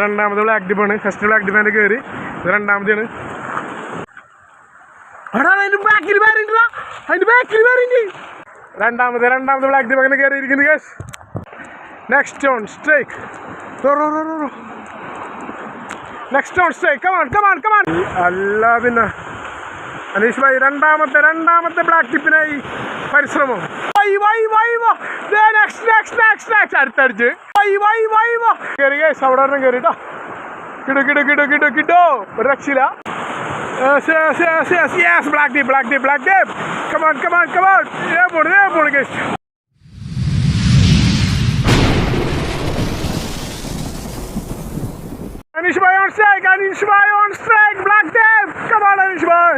രണ്ടാമത് ബ്ലാക്ക് ഡിപ്പാണ് first black ഡിപ്പാന്റെ കയറി. ഇത് രണ്ടാമതാണ്. രണ്ടാമത് രണ്ടാമത് ബ്ലാക്ക് ഡിപ്പ് അങ്ങനെ കയറിയിരിക്കുന്നു case next on strike next on strike come on come on come on അല്ല പിന്നെ. അനീഷ് ഭായി രണ്ടാമത്തെ രണ്ടാമത്തെ ബ്ലാക്ക് ടിപ്പിനായി പരിശ്രമം. വൈ വൈ വൈ വാ. നെക്സ്റ്റ് നെക്സ്റ്റ് നെക്സ്റ്റ് നെക്സ്റ്റ് അടുത്തടിച്ച്. കയറി കേസ് അവിടെ ഒരെണ്ണം കയറിട്ടോ കിടു കിടു കിടു കിടു കിട്ടോ ഒരു രക്ഷയില്ല deep, black deep. Come on, come on, come on. Yeah, boy, yeah, boy, guys. Anish bhai on strike, Anish bhai on strike, black deep. Come on, Anish bhai.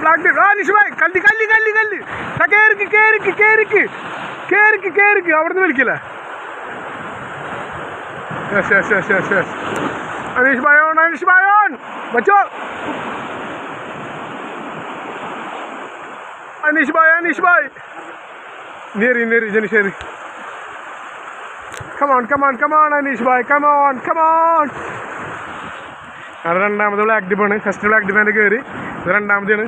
Black. Ah, Anish bhai, കല്ലി കല്ലി കല്ലി കല്ലി കേറിക്ക് കേറിക്ക് കേറിക്ക് കേറിക്ക് കേറിക്ക് അവിടുന്ന് വിളിക്കില്ല Yes, yes, yes, yes, yes. Anish Bayon, Anish Bayon! out! Anish Bay, Anish Bay! Near, near, Janish, near. Come on, come on, come on, Anish Bay, come on, come on! I ran down അത് രണ്ടാമത് black ഡിപ്പാണ് first black ഡിപ്പാൻ്റെ കയറി ഇത് രണ്ടാമതാണ്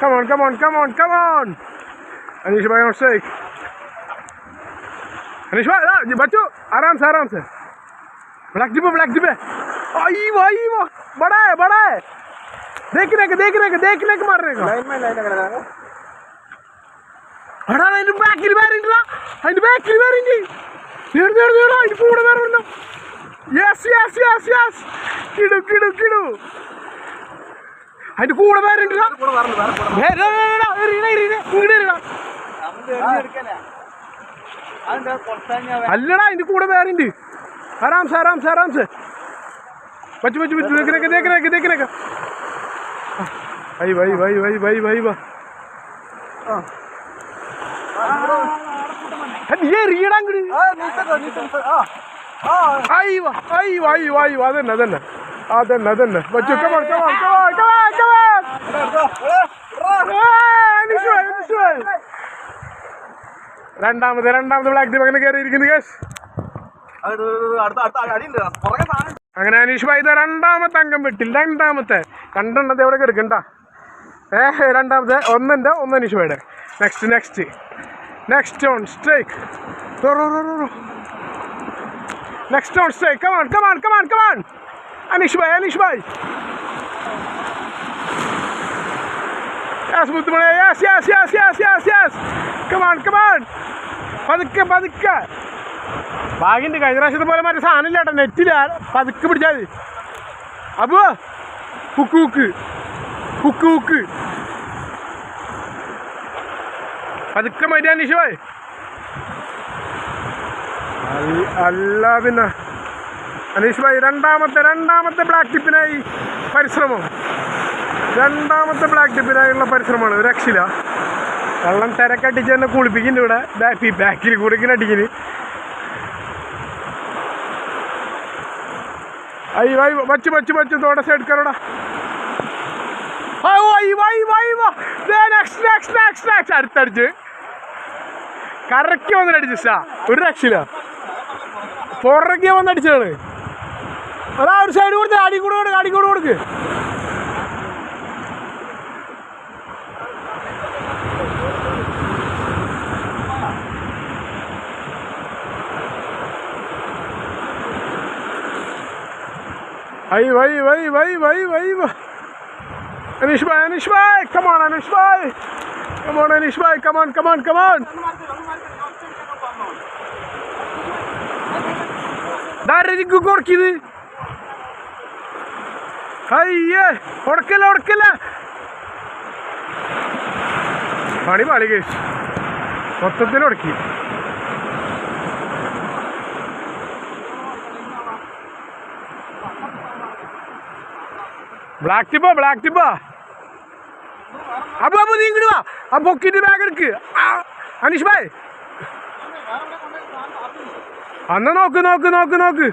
Come on, come on, come on, come on! Anish Bayon, shake! आ, बच्चों आराम से आराम से ब्लैक जिप ब्लैक जिप आई वो आई वो बड़ा है बड़ा है देखने का देखने का देखने का मारने का ലൈൻ മൈ ലൈൻ എങ്ങനെ എടാ അതിന്റെ ബാക്കിൽ വേറില്ല അതിന്റെ ബാക്കിൽ വേറിണ്ട് നേട് നേട് നേട് അതിന്റെ കൂടെ വേറെ ഉണ്ടോ യെസ് യെസ് യെസ് യെസ് കിടു കിടു കിടു അതിന്റെ കൂടെ വേറെ ഉണ്ടല്ലോ കൂടെ പറഞ്ഞു വേറെ കൂടെ അവൻ എടുക്കല അതെന്താ പുറത്തഞ്ഞ അല്ലടാ അതിന്റെ കൂടെ വേറെ ഉണ്ട്. ആറാംസ് ആറാംസ് ആറാംസ് പച്ചു പച്ചു പച്ചു ദേക്കിനൊക്കെ ദേക്കിനൊക്കെ ദേക്കിനൊക്കെ വൈ വൈ വൈ വൈ വൈ വൈ വാ. നീ എറിയടാ അങ്ങോട്ട് അതന്നെ അതന്നെ. അതന്നെ അതന്നെ. Pachu come on come on come on come on come on രണ്ടാമത് രണ്ടാമത് ബ്ലാക്ക് ദീപ് അങ്ങനെ കയറിയിരിക്കുന്നു കേസ്. അങ്ങനെ അനീഷ് ഭായി രണ്ടാമത്തെ അംഗം വെട്ടി രണ്ടാമത്തെ. രണ്ടെണ്ണത്തെ എവിടെ എടുക്കണ്ട ഏ രണ്ടാമത്തെ ഒന്നെന്റെ ഒന്ന് Aneesh ഭായിയുടെ next next next on strike next on strike come on come on come on come on Aneesh bhai Aneesh bhai yes yes, yes, yes, yes, yes. Come on, come on. പതുക്കെ പതുക്കെ. ബാഗിന്റെ കഴിഞ്ഞ പ്രാവശ്യത്തെ പോലെ മറ്റേ സാധനം ഇല്ല കേട്ടോ നെറ്റില്ല പതുക്കെ പിടിച്ചാൽ മതി. അബു കുക്ക് കുക്ക് കുക്ക് ഹുക്ക്. പതുക്കെ മതി അനീഷ് ഭായ്. അല്ല- അല്ല പിന്നെ. അനീഷ് ഭായി രണ്ടാമത്തെ രണ്ടാമത്തെ ബ്ലാക്ക് ടിപ്പിനായി പരിശ്രമം. രണ്ടാമത്തെ ബ്ലാക്ക് ടിപ്പിനായുള്ള പരിശ്രമമാണ്. ഒരു രക്ഷയില്ല വെള്ളം തിരക്കടിച്ച് തന്നെ കുളിപ്പിക്കുന്നുണ്ട് ഇവിടെ. ബാക്കി ബാക്കിൽ കൂടെ ഇങ്ങനെ അടിക്കുന്നു. ഐ വൈ വച്ച് വച്ച് വച്ച് തോടെ സൈഡ് കരോടാ അടുത്തടിച്ച്. കറക്കി വന്നിട്ടടിച്ച് സ്റ്റാ ഒരു രക്ഷയില്ല പുറകെ വന്നടിച്ചതാണ്. അതാ ഒരു സൈഡ് കൊടുത്ത്. അടി കൂടെ കൊടുക്ക് അടി കൂടെ കൊടുക്ക്. Ahí, ahí, ahí, ahí, ahí, va. Anish bhai, Anish bhai, come on, Anish bhai. Come on, Anish bhai, come on, come on, come on. ധാരക്ക് കുറക്കിത് അയ്യേ ഉടക്കല്ല ഉടക്കല്ല പണി പാളി കേസ് മൊത്തത്തിൽ ഉടക്കി ബ്ലാക്ക് ടിപ്പാ ബ്ലാക്ക് ടിപ്പാ അപ്പൊ അപ്പൊ നീ ഇങ്ങോട്ട് വാ. ആ പൊക്കിന്റെ ബാഗ് എടുക്ക്. അനീഷ് ഭായ്. അന്ന് നോക്ക് നോക്ക് നോക്ക് നോക്ക്.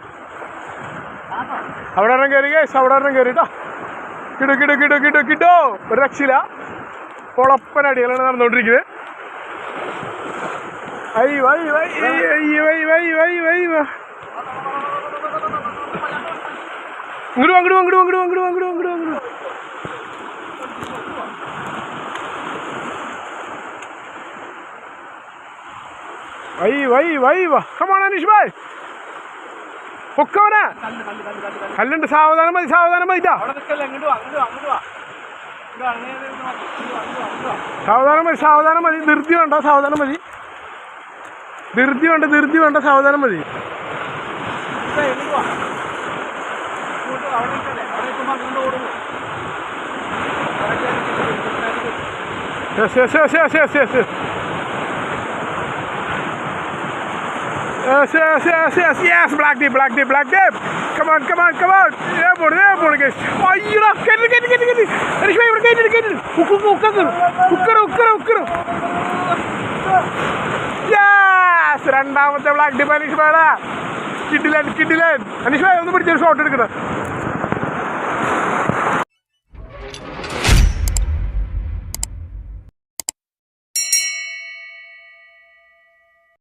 അവിടെ ഒരെണ്ണം കയറി കേസ് അവിടെ ഒരെണ്ണം കയറിട്ടോ കിട്ടു കിടു കിടു കിടു കിടു കിട്ടോ ഒരു രക്ഷയില്ല. പൊളപ്പൻ അടികളാണ് നടന്നുകൊണ്ടിരിക്കുന്നത്. അയ്യോ വൈ വൈ വൈ വൈ വൈ വൈ. അങ്ങോട്ട് അങ്ങോട്ട് അങ്ങോട്ട് അങ്ങോട്ട് അങ്ങോട്ട് അങ്ങോട്ട് അങ്ങോട്ട് വൈ വൈ വൈ വാ കമാണ് അനീഷ് ഭായ് പൊക്കവനാ കല്ലുണ്ട് സാവധാനം മതി സാവധാനം മതി സാവധാനം മതി സാവധാനം മതി ധൃതി വേണ്ട സാവധാനം മതി ധൃതി വേണ്ട ധൃതി വേണ്ട സാവധാനം മതി Yes, yes, yes, yes, yes, yes, yes. Yes, yes, yes, yes, black deep, black deep, black deep. Come on, come on, come on. Yeah, boy, yeah, boy, guys. Oh, you know, get it, get it, get it, get it. Finish my work, get it, get it. Hook, hook, hook, hook, hook, hook, hook, Yes, രണ്ടാമത്തെ black dip Anish പാടാ കിഡിലൻ കിഡിലൻ അനീഷ് ഒന്ന് പിടിച്ചൊരു shot എടുക്കണം